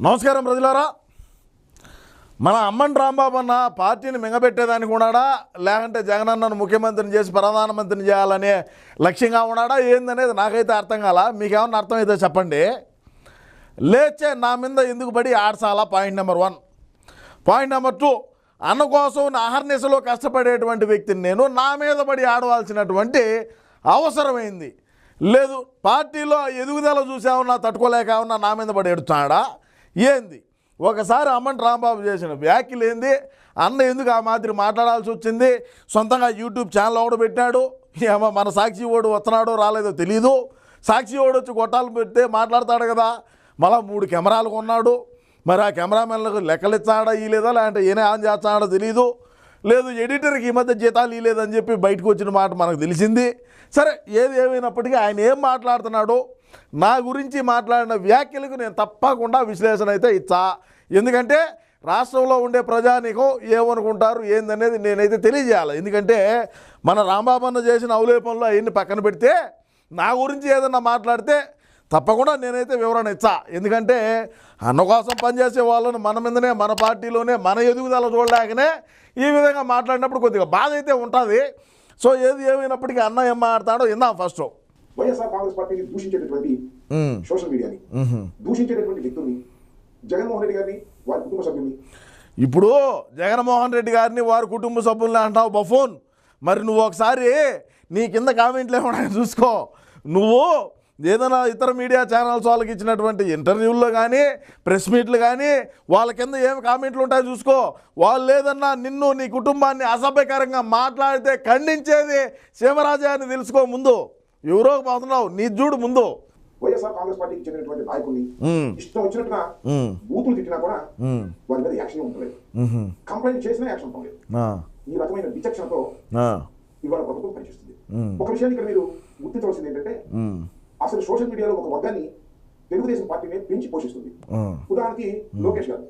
నమస్కారం ప్రజలారా. మన అమ్మన్ రాంబాబు అన్న పార్టీని మింగబెట్టేదానికి ఉన్నాడా? లేకంటే జగనన్నను ముఖ్యమంత్రిని చేసి ప్రధానమంత్రిని చేయాలనే లక్ష్యంగా ఉన్నాడా? ఏందనేది నాకైతే అర్థం కాల. మీకేమన్నా అర్థమైతే చెప్పండి. లేచే నా మీద ఎందుకు పడి ఆడసాల? Point number one. Point number two. అన్న కోసం నా అహర్నిశలో కష్టపడేటువంటి వ్యక్తిని నేను నా మీద పడి ఆడవలసినటువంటి అవసరమైంది. లేదు పార్టీలో ఎదుగుదల చూసామన్నా తట్టుకోలేక ఉన్నా నా మీద పడి ఎడుతున్నాడా ఏంది? ఒకసారి అమ్మని రాంబాబు చేసిన వ్యాఖ్యలు ఏంది? అన్న ఎందుకు ఆ మాదిరి మాట్లాడాల్సి వచ్చింది? సొంతంగా యూట్యూబ్ ఛానల్ ఒకటి పెట్టాడు. ఏమో మన సాక్షి ఓడు వస్తున్నాడో రాలేదో తెలీదు. సాక్షి ఓడు వచ్చి గొట్టాలు పెడితే మాట్లాడతాడు కదా. మళ్ళా మూడు కెమెరాలు కొన్నాడు. మరి ఆ కెమెరామెన్లకు లెక్కలు ఇచ్చాడా ఇలేదా లేదంటే ఈయన ఆన్ చేస్తాడో తెలీదు. లేదు ఎడిటర్కి ఈ మధ్య జీతాలు ఇలేదని చెప్పి బయటకు వచ్చిన మాట మనకు తెలిసింది. సరే ఏది ఏమైనప్పటికీ ఆయన ఏం మాట్లాడుతున్నాడో నా గురించి మాట్లాడిన వ్యాఖ్యలకు నేను తప్పకుండా విశ్లేషణ అయితే ఇచ్చా. ఎందుకంటే రాష్ట్రంలో ఉండే ప్రజానికం ఏమనుకుంటారు ఏందనేది నేనైతే తెలియజేయాలి. ఎందుకంటే మన రాంబాబన్న చేసిన అవలేపంలో అవన్నీ పక్కన పెడితే నా గురించి ఏదన్నా మాట్లాడితే తప్పకుండా నేనైతే వివరణ ఇచ్చా. ఎందుకంటే అన్న కోసం పనిచేసే వాళ్ళను మన మీదనే మన పార్టీలోనే మన ఎదుగుదల చూడలేకనే ఈ విధంగా మాట్లాడినప్పుడు కొద్దిగా బాధ అయితే ఉంటుంది. సో ఏది ఏమైనప్పటికీ అన్న ఏం మాట్లాడతాడో ఇందాం ఫస్ట్. వైఎస్ఆర్ కాంగ్రెస్ పార్టీని దూషించేటటువంటి సోషల్ మీడియాని దూషించేటటువంటి వ్యక్తుల్ని జగన్మోహన్ రెడ్డి గారిని వారి కుటుంబ సభ్యుల్ని. ఇప్పుడు జగన్మోహన్ రెడ్డి గారిని వారి కుటుంబ సభ్యుల్ని అంటావు బఫోన్ మరి నువ్వు ఒకసారి నీ కింద కామెంట్లు ఏమన్నా చూసుకో. నువ్వు ఏదైనా ఇతర మీడియా ఛానల్స్ వాళ్ళకి ఇచ్చినటువంటి ఇంటర్వ్యూల్లో కానీ ప్రెస్ మీట్లు కానీ వాళ్ళ కింద ఏమి కామెంట్లు ఉంటాయో చూసుకో. వాళ్ళు ఏదన్నా నిన్ను నీ కుటుంబాన్ని అసభ్యకరంగా మాట్లాడితే ఖండించేది శివరాజా అని తెలుసుకో ముందు. ఎవరో పోతున్నావు నీ చూడు ముందు. వైఎస్ఆర్ కాంగ్రెస్ పార్టీకి చెందినటువంటి నాయకుల్ని ఉమ్, ఇష్టం వచ్చినట్టుగా బూతులు తిట్టినా కూడా వారి మీద యాక్షన్ ఉండలేదు. కంప్లైంట్ చేసినా యాక్షన్ ఉండలేదు. ఈ రకమైన విచక్షణతో ఇవాళ ప్రభుత్వం పనిచేస్తుంది. ఒక విషయాన్ని ఇక్కడ మీరు గుర్తించవలసింది ఏంటంటే అసలు సోషల్ మీడియాలో ఒక వర్గాన్ని తెలుగుదేశం పార్టీని పెంచి పోషిస్తుంది. ఉదాహరణకి లోకేష్ గారు.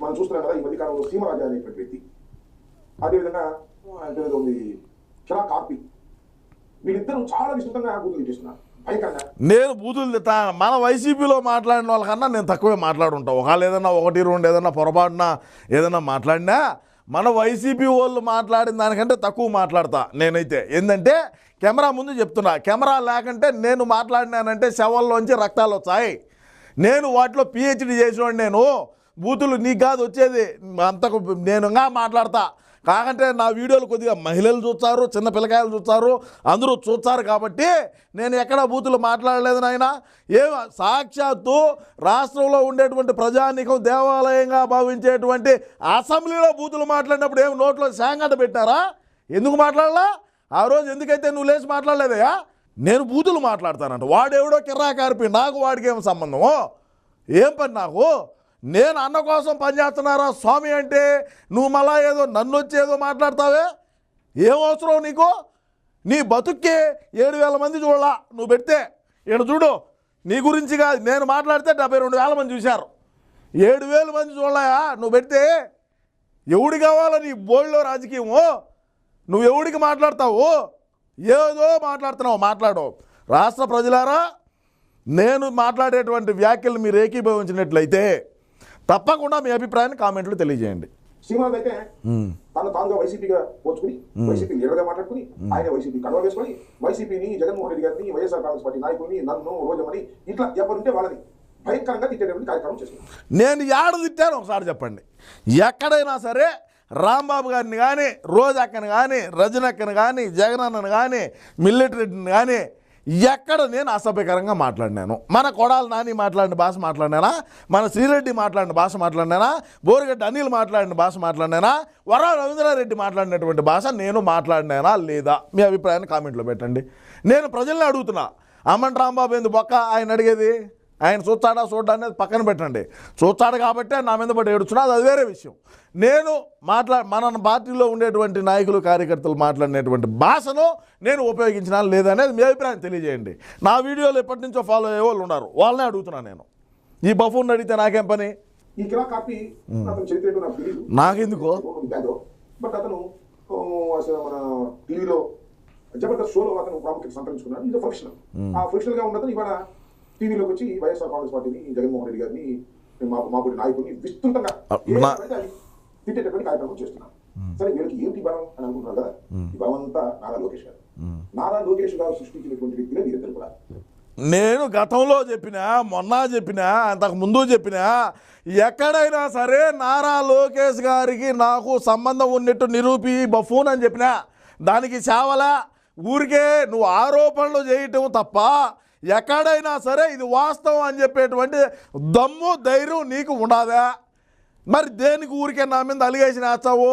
మనం చూస్తున్నాం కదా ఈ మధ్య కాలంలో సీమరాజా అనేటువంటి వ్యక్తి. అదేవిధంగా ఉంది కిరా కార్పి వీళ్ళిద్దరూ చాలా విస్తృతంగా బూతులు చేస్తున్నారు నేను బూతులు తిట్టా. మన వైసీపీలో మాట్లాడిన వాళ్ళకన్నా నేను తక్కువే మాట్లాడుంటా. ఒకవేళ ఏదన్నా ఒకటి రెండు ఏదన్నా పొరపాటున ఏదన్నా మాట్లాడినా మన వైసీపీ వాళ్ళు మాట్లాడిన దానికంటే తక్కువ మాట్లాడతా నేనైతే. ఏంటంటే కెమెరా ముందు చెప్తున్నా. కెమెరా లేకంటే నేను మాట్లాడినానంటే శవాల్లోంచి రక్తాలు వచ్చాయి. నేను వాటిలో పిహెచ్డి చేసినోడు నేను. బూతులు నీకు కాదు వచ్చేది. అంతకు నేనుగా మాట్లాడతా. కాకంటే నా వీడియోలు కొద్దిగా మహిళలు చూస్తారు చిన్న పిల్లకాయలు చూస్తారు అందరూ చూస్తారు కాబట్టి నేను ఎక్కడ బూతులు మాట్లాడలేదు నాయన. ఏ సాక్షాత్తు రాష్ట్రంలో ఉండేటువంటి ప్రజానికం దేవాలయంగా భావించేటువంటి అసెంబ్లీలో బూతులు మాట్లాడినప్పుడు ఏం నోట్లో శాంగట పెట్టారా? ఎందుకు మాట్లాడలా? ఆ రోజు ఎందుకైతే నువ్వు లేచి మాట్లాడలేదయా నేను బూతులు మాట్లాడతానంట. వాడెవడో కిర్రా కార్పి నాకు వాడికి ఏం సంబంధము? ఏం పని నాకు? నేను అన్న కోసం పనిచేస్తున్నారా స్వామి అంటే నువ్వు మళ్ళా ఏదో నన్ను వచ్చి ఏదో మాట్లాడతావే? ఏం అవసరం నీకు? నీ బతుక్కి ఏడు వేల మంది చూడాల? నువ్వు పెడితే. ఈడ చూడు నీ గురించి కాదు నేను మాట్లాడితే డెబ్బై రెండు వేల మంది చూశారు. ఏడు వేల మంది చూడాలయా నువ్వు పెడితే ఎవడి కావాలో నీ బోళ్ళలో రాజకీయము? నువ్వు ఎవడికి మాట్లాడతావు? ఏదో మాట్లాడుతున్నావు మాట్లాడవు రాష్ట్ర ప్రజలారా నేను మాట్లాడేటువంటి వ్యాఖ్యలు మీరు ఏకీభవించినట్లయితే తప్పకుండా మీ అభిప్రాయాన్ని కామెంట్లు తెలియజేయండి. సీమరాజు అయితే తను తానుగా వైసీపీగా పోల్చుకుని వైసీపీ లీడర్గా మాట్లాడుకుని ఆయన వైసీపీ కండవ వేసుకొని వైసీపీని జగన్మోహన్ రెడ్డి గారిని వైఎస్ఆర్ కాంగ్రెస్ పార్టీ నాయకుల్ని నన్ను రోజమని ఇట్లా ఎవరుంటే వాళ్ళని భయంకరంగా తిట్టేటువంటి కార్యక్రమం చేస్తున్నారు. నేను ఏడ తిట్టాను ఒకసారి చెప్పండి. ఎక్కడైనా సరే రాంబాబు గారిని కానీ రోజక్కని కానీ రజనక్కని కానీ జగనన్నను కానీ మిల్లెటరెడ్డిని కానీ ఎక్కడ నేను అసభ్యకరంగా మాట్లాడినాను. మన కొడాల నాని మాట్లాడిన భాష మాట్లాడినానా? మన శ్రీరెడ్డి మాట్లాడిన భాష మాట్లాడినానా? బోరిగడ్డ అనిల్ మాట్లాడిన భాష మాట్లాడినానా? వరా రవీంద్రారెడ్డి మాట్లాడినటువంటి భాష నేను మాట్లాడినానా లేదా? మీ అభిప్రాయాన్ని కామెంట్లో పెట్టండి. నేను ప్రజల్ని అడుగుతున్నా. అమ్మన్ రాంబాబు ఎందుకు బొక్క? ఆయన అడిగేది? ఆయన చూస్తాడా చూడ్డా అనేది పక్కన పెట్టండి. చూస్తాడు కాబట్టే నా మీద పడి ఏడుచున్నా అది వేరే విషయం. నేను మాట్లా మన పార్టీలో ఉండేటువంటి నాయకులు కార్యకర్తలు మాట్లాడినటువంటి భాషను నేను ఉపయోగించినా లేదనేది మీ అభిప్రాయం తెలియజేయండి. నా వీడియోలు ఎప్పటి నుంచో ఫాలో అయ్యే వాళ్ళు ఉన్నారు. వాళ్ళనే అడుగుతున్నా నేను. ఈ బఫూన్ అడిగితే నాకేం పని? నాకెందుకో? బ్యాక్గ్రౌండ్ బట్ అతను ఓ, అసలు మన టీవీలో జబర్దస్త్ షోలో అతను ప్రాముఖ్యత సంతరించుకున్నాడు. ఇది ప్రొఫెషనల్ ఆ ప్రొఫెషనల్గా ఉండదు ఇవాళ టీవీలోకి వచ్చి వైఎస్ఆర్ కాంగ్రెస్ పార్టీని జగన్మోహన్ రెడ్డి గారిని మా మాబడి నాయకుడిని విస్తృతంగా తిట్టేటటువంటి కార్యక్రమం చేస్తున్నాం సరే వీళ్ళకి ఏంటి బలం అని అనుకుంటున్నారు కదా? ఈ బలం అంతా నారా లోకేష్ గారు. నారా లోకేష్ గారు సృష్టించినటువంటి వ్యక్తులే వీరిద్దరు కూడా. నేను గతంలో చెప్పిన మొన్న చెప్పిన అంతకు ముందు చెప్పిన ఎక్కడైనా సరే నారా లోకేష్ గారికి నాకు సంబంధం ఉన్నట్టు నిరూపి బఫూన్ అని చెప్పిన దానికి చావల. ఊరికే నువ్వు ఆరోపణలు చేయటం తప్ప ఎక్కడైనా సరే ఇది వాస్తవం అని చెప్పేటువంటి దమ్ము ధైర్యం నీకు ఉండదా మరి దేనికి ఊరికే నా మీద అలిగేషన్ వేస్తావు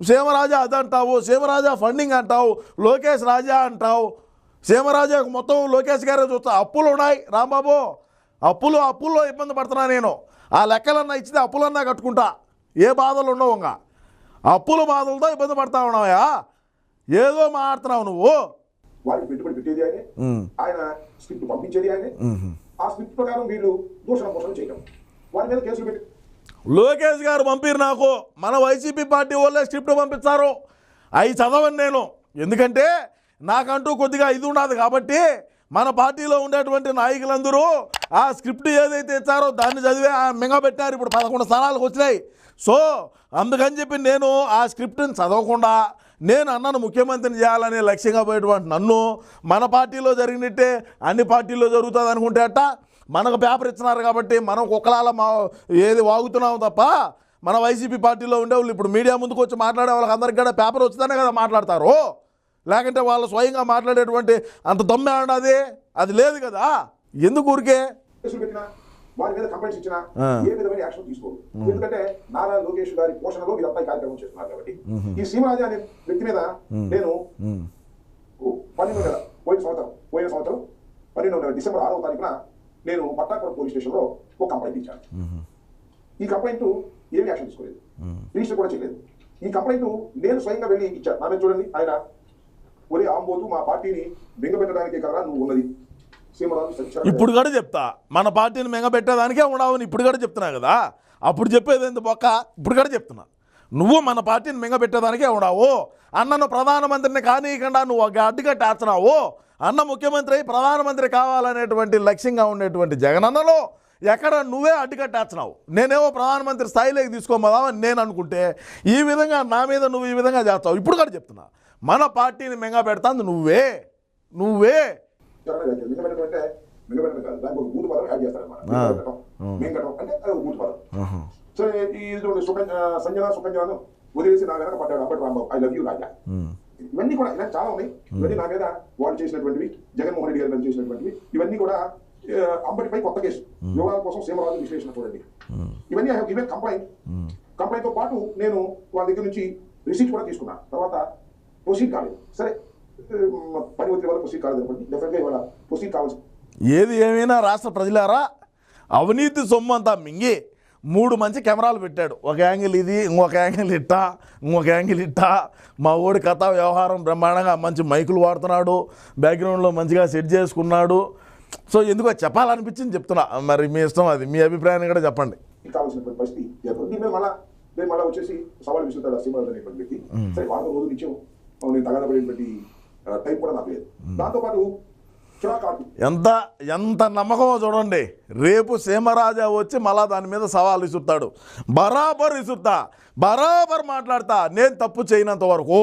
సీమరాజా అదంటావు సీమరాజా ఫండింగ్ అంటావు లోకేష్ రాజా అంటావు. సీమరాజాకు మొత్తం లోకేష్ గారే చూస్తా. అప్పులు ఉన్నాయి. రాంబాబు అప్పులు అప్పుల్లో ఇబ్బంది పడుతున్నా నేను. ఆ లెక్కలన్నా ఇచ్చితే అప్పులన్నా కట్టుకుంటా. ఏ బాధలు ఉండవు ఇంకా. అప్పుల బాధలతో ఇబ్బంది పడతా ఉన్నావా? ఏదో మాట్లాడుతున్నావు నువ్వు. వారికి పెట్టుబడి పెట్టేది ఆయన స్క్రిప్ట్ పంపించేది ఆయనే. ఆ స్క్రిప్ట్ ప్రకారం వీళ్ళు దూషణ మోసం చేయడం వారి మీద కేసులు పెట్టి లోకేష్ గారు పంపిరు నాకు. మన వైసీపీ పార్టీ వాళ్ళే స్క్రిప్ట్ పంపిస్తారు. అవి చదవను నేను. ఎందుకంటే నాకంటూ కొద్దిగా ఇది ఉండదు కాబట్టి మన పార్టీలో ఉండేటువంటి నాయకులందరూ ఆ స్క్రిప్ట్ ఏదైతే ఇచ్చారో దాన్ని చదివే ఆ మింగబెట్టారు ఇప్పుడు పదకొండు స్థానాలకు వచ్చినాయి. సో అందుకని చెప్పి నేను ఆ స్క్రిప్ట్ని చదవకుండా నేను అన్నను ముఖ్యమంత్రిని చేయాలనే లక్ష్యంగా పోయేటువంటి నన్ను మన పార్టీలో జరిగినట్టే అన్ని పార్టీల్లో జరుగుతుంది అనుకుంటే అట్ట మనకు పేపర్ ఇచ్చినారు కాబట్టి మనం కుక్కలాల మా ఏది వాగుతున్నాం తప్ప మన వైసీపీ పార్టీలో ఉండే వాళ్ళు ఇప్పుడు మీడియా ముందుకు వచ్చి మాట్లాడే వాళ్ళకి అందరికీ కూడా పేపర్ వచ్చిందనే కదా మాట్లాడతారు. లేకుంటే వాళ్ళు స్వయంగా మాట్లాడేటువంటి అంత దమ్మే అది అది లేదు కదా. ఎందుకు ఊరికే? వారి మీద కంప్లైంట్స్ ఇచ్చినా. ఏ విధమైన యాక్షన్ తీసుకోరు ఎందుకంటే నారా లోకేష్ గారి పోషణలో మీరంతా ఈ కార్యక్రమం చేస్తున్నారు కాబట్టి. ఈ సీమరాజు అనే వ్యక్తి మీద నేను పన్నెండు నెల పోయిన సంవత్సరం పోయిన సంవత్సరం పన్నెండు నెల డిసెంబర్ ఆరవ తారీఖున నేను పట్టాపురం పోలీస్ స్టేషన్లో ఒక కంప్లైంట్ ఇచ్చాను. ఈ కంప్లైంట్ ఏమి యాక్షన్ తీసుకోలేదు. రిజిస్టర్ కూడా చేయలేదు. ఈ కంప్లైంట్ నేను స్వయంగా వెళ్ళి ఇచ్చాను. నా మీద చూడండి ఆయన ఒరే ఆంబోతు మా పార్టీని బెంగపెట్టడానికి కదా నువ్వు ఉన్నది. ఇప్పుడు కూడా చెప్తా. మన పార్టీని మెంగబెట్టేదానికే ఉండవని ఇప్పుడు కూడా చెప్తున్నా కదా. అప్పుడు చెప్పేది ఏంది బొక్క? ఇప్పుడు కూడా చెప్తున్నా. నువ్వు మన పార్టీని మింగబెట్టేదానికే ఉండవు అన్నను ప్రధానమంత్రిని కానీయకుండా నువ్వు ఒక అడ్డుకట్టేస్తున్నావు. అన్న ముఖ్యమంత్రి అయి ప్రధానమంత్రి కావాలనేటువంటి లక్ష్యంగా ఉండేటువంటి జగనన్నలో ఎక్కడ నువ్వే అడ్డుకట్టేస్తున్నావు. నేనేమో ప్రధానమంత్రి స్థాయిలోకి తీసుకోమదామని నేను అనుకుంటే ఈ విధంగా నా మీద నువ్వు ఈ విధంగా చేస్తావు. ఇప్పుడు కూడా చెప్తున్నా. మన పార్టీని మింగపెడతాంది నువ్వే. నువ్వే. జగన్ గారికి మిగబెట్టడం అంటే మిగబెట్టడం కాదు. దానికి ఒక బూతు పదం యాడ్ చేస్తారన్నమాట. మిగబెట్టడం మింగటం అంటే అది ఒక బూతు పదం. సో ఈ సంజన సుకన్యను వదిలేసి నా వెనక పడ్డాడు Ambati Rambabu. I love you Raja. ఇవన్నీ కూడా ఇలా చాలా ఉన్నాయి. ఇవన్నీ నా మీద వాళ్ళు చేసినటువంటివి జగన్మోహన్ రెడ్డి గారి మీద చేసినటువంటివి ఇవన్నీ కూడా అంబటిపై కొత్త కేసు. యోగాల కోసం సీమరాజు విశ్లేషణ చూడండి. ఇవన్నీ ఐ గివెన్ కంప్లైంట్. కంప్లైంట్తో పాటు నేను వాళ్ళ దగ్గర నుంచి రిసీట్ కూడా తీసుకున్నాను తర్వాత ప్రొసీడ్ కాలేదు. సరే పని ఒత్తిడి వల్ల ప్రొసీడ్ కాలేదు అనుకోండి డెఫినెట్గా ఇవాళ ప్రొసీడ్ కావాల్సి ఏది ఏమైనా రాష్ట్ర ప్రజలారా? అవినీతి సొమ్ము అంతా మింగి మూడు మంచి కెమెరాలు పెట్టాడు. ఒక యాంగిల్ ఇది ఇంకొక యాంగిల్ ఇట్టా ఇంకొక యాంగిల్ ఇట్టా. మా ఊడి కథ వ్యవహారం బ్రహ్మాండంగా మంచి మైకులు వాడుతున్నాడు. బ్యాక్గ్రౌండ్లో మంచిగా సెట్ చేసుకున్నాడు. సో ఎందుకో చెప్పాలనిపించింది చెప్తున్నా. మరి మీ ఇష్టం అది. మీ అభిప్రాయాన్ని కూడా చెప్పండి. కావాల్సినటువంటి పరిస్థితి దీని మళ్ళా నేను మళ్ళా వచ్చేసి సవాల్ విసురుతాడు అనేటువంటి వ్యక్తి. సరే వారం రోజులు నేను టైం కూడా నాకు లేదు. దాంతోపాటు ఎంత ఎంత నమ్మకమో చూడండి. రేపు సీమరాజా వచ్చి మళ్ళా దాని మీద సవాల్ ఇసురుతాడు బరాబర్ ఇసురుతా బరాబర్ మాట్లాడతా. నేను తప్పు చేయనంత వరకు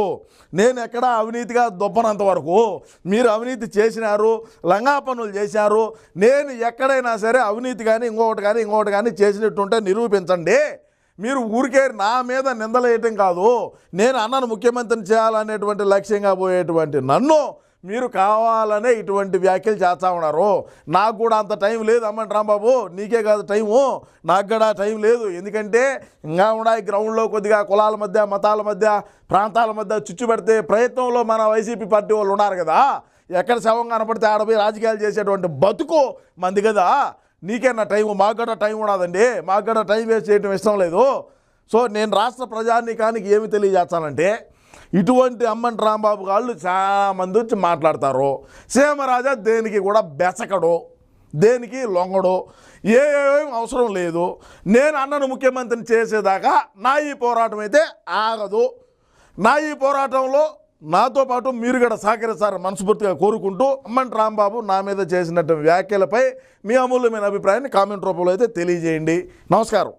నేను ఎక్కడ అవినీతిగా దొబ్బనంత వరకు మీరు అవినీతి చేసినారు లంగా పనులు చేశారు నేను ఎక్కడైనా సరే అవినీతి కానీ ఇంకొకటి కానీ ఇంకొకటి కానీ చేసినట్టుంటే నిరూపించండి. మీరు ఊరికే నా మీద నిందలేయటం కాదు. నేను అన్నను ముఖ్యమంత్రిని చేయాలనేటువంటి లక్ష్యంగా పోయేటువంటి నన్ను మీరు కావాలనే ఇటువంటి వ్యాఖ్యలు చేస్తా ఉన్నారు. నాకు కూడా అంత టైం లేదు అమ్మండి రాంబాబు. నీకే కాదు టైము. నాకు కూడా టైం లేదు. ఎందుకంటే ఇంకా ఉన్నాయి గ్రౌండ్లో కొద్దిగా కులాల మధ్య మతాల మధ్య ప్రాంతాల మధ్య చుచ్చు పెడితే ప్రయత్నంలో మన వైసీపీ పార్టీ వాళ్ళు ఉన్నారు కదా. ఎక్కడ శవం కనపడితే ఆడపోయి రాజకీయాలు చేసేటువంటి బతుకు మంది కదా. నీకేనా టైం మాకు కూడా టైం ఉండదండి. మాకు కూడా టైం వేస్ట్ చేయడం ఇష్టం లేదు. సో నేను రాష్ట్ర ప్రజానీకానికి ఏమి తెలియజేస్తానంటే ఇటువంటి అమ్మన్ రాంబాబు గారు చాలా మంది వచ్చి మాట్లాడతారు. సీమరాజా దేనికి కూడా బెసకడు దేనికి లొంగడు ఏ ఏం అవసరం లేదు. నేను అన్నను ముఖ్యమంత్రిని చేసేదాకా నా ఈ పోరాటం అయితే ఆగదు. నా ఈ పోరాటంలో నాతో పాటు మీరు కూడా సహకరిస్తారని మనస్ఫూర్తిగా కోరుకుంటూ అమ్మంటి రాంబాబు నా మీద చేసినటువంటి వ్యాఖ్యలపై మీ అమూల్యమైన అభిప్రాయాన్ని కామెంట్ రూపంలో అయితే తెలియజేయండి. నమస్కారం.